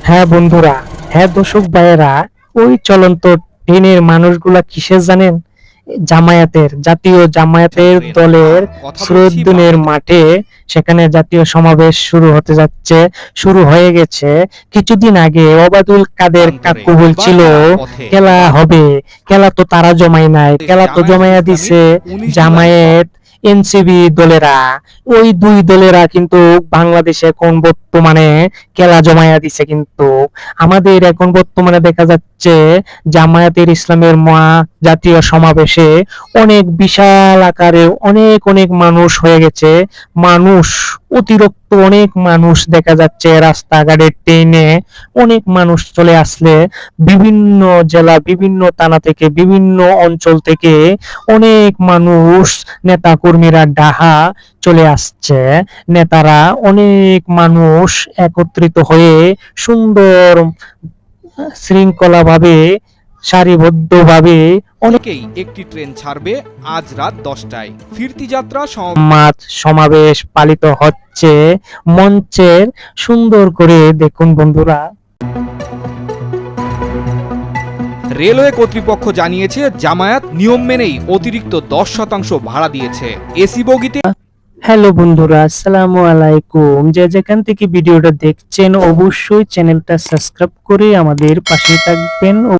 হ্যাঁ বন্ধুরা হ্যাঁ দর্শক ভাইয়েরা ওই চলন্ত ট্রেনের মানুষগুলা কিসের জানেন? জামায়াতের জাতীয় জামায়াতের। দলের স্রোদ্দুনের মাঠে সেখানে জাতীয় সমাবেশ শুরু হতে যাচ্ছে শুরু হয়ে গেছে। কিছুদিন আগে ওবায়দুল কাদের কাকু বলছিল খেলা হবে খেলা তো তারা জমাই নাই খেলা তো জমাইয়া দিছে জামায়াত। এনসিবি দলেরা, ওই দুই দলেরা কিন্তু বাংলাদেশে এখন বর্তমানে খেলা জমাইয়া দিছে কিন্তু। আমাদের এখন বর্তমানে দেখা যাচ্ছে জামায়াতের ইসলামের মহা জাতীয় সমাবেশে অনেক বিশাল আকারে অনেক অনেক মানুষ হয়ে গেছে। মানুষ, অতিরিক্ত অনেক মানুষ দেখা যাচ্ছে রাস্তাঘাটে, ট্রেনে অনেক মানুষ চলে আসলে। বিভিন্ন জেলা, বিভিন্ন থানা থেকে, বিভিন্ন অঞ্চল থেকে অনেক মানুষ নেতা কর্মীরা ডাহা চলে আসছে। নেতারা অনেক মানুষ একত্রিত হয়ে সুন্দর শৃঙ্খলা ভাবে সারিবদ্ধভাবে অনেক অনেকেই একটি ট্রেন ছাড়বে আজ রাত দশটায়। ফিরতি যাত্রা সম- মাত সমাবেশ পালিত হচ্ছে। মঞ্চের সুন্দর করে দেখুন বন্ধুরা। রেলওয়ে কর্তৃপক্ষ জানিয়েছে জামায়াত নিয়ম মেনেই অতিরিক্ত দশ শতাংশ ভাড়া দিয়েছে। এসি বগিতে হ্যালো বন্ধুরা, আসসালামু আলাইকুম। যে যেখান থেকে ভিডিওটা দেখছেন, অবশ্যই চ্যানেলটা সাবস্ক্রাইব করে আমাদের পাশে থাকবেন।